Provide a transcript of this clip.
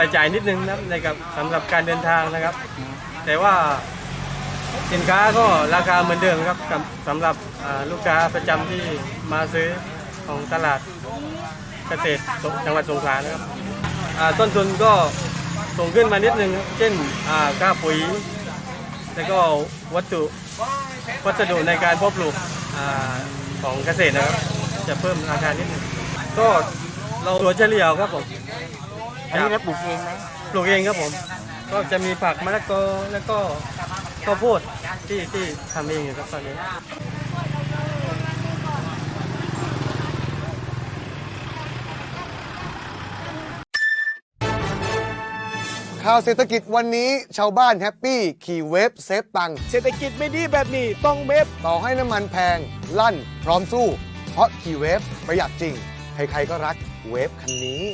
รายจ่ายนิดนึงนะครับในกับสำหรับการเดินทางนะครับ แต่ว่าสินค้าก็ราคาเหมือนเดิมครับกับสำหรับอ่าลูกค้าประจำที่มาซื้อของตลาดเกษตรจังหวัดสงขลานะครับอ่าต้นทุนก็สูงขึ้นมานิดนึงครับเช่นอ่าค่าปุ๋ย แล้วก็วัตถุวัสดุในการเพาะปลูกอาของเกษตรนะครับ จะเพิ่มราคานิดนึงก็เราตัวเฉลี่ยครับผม อันนี้เราปลูกเองไหมปลูกเองครับผม ก็จะมีผักมะละกอแล้วก็ข้าวโพดที่ที่ทำเองอยู่ครับตอนนี้ข่าวเศรษฐกิจวันนี้ชาวบ้านแฮปปี้ ขี่เวฟเซฟตังค์เศรษฐกิจไม่ดีแบบนี้ต้องเมฟต่อให้น้ำมันแพง ลั่น พร้อมสู้ เพราะขี่เวฟประหยัดจริง ใครๆก็รักเวฟคันนี้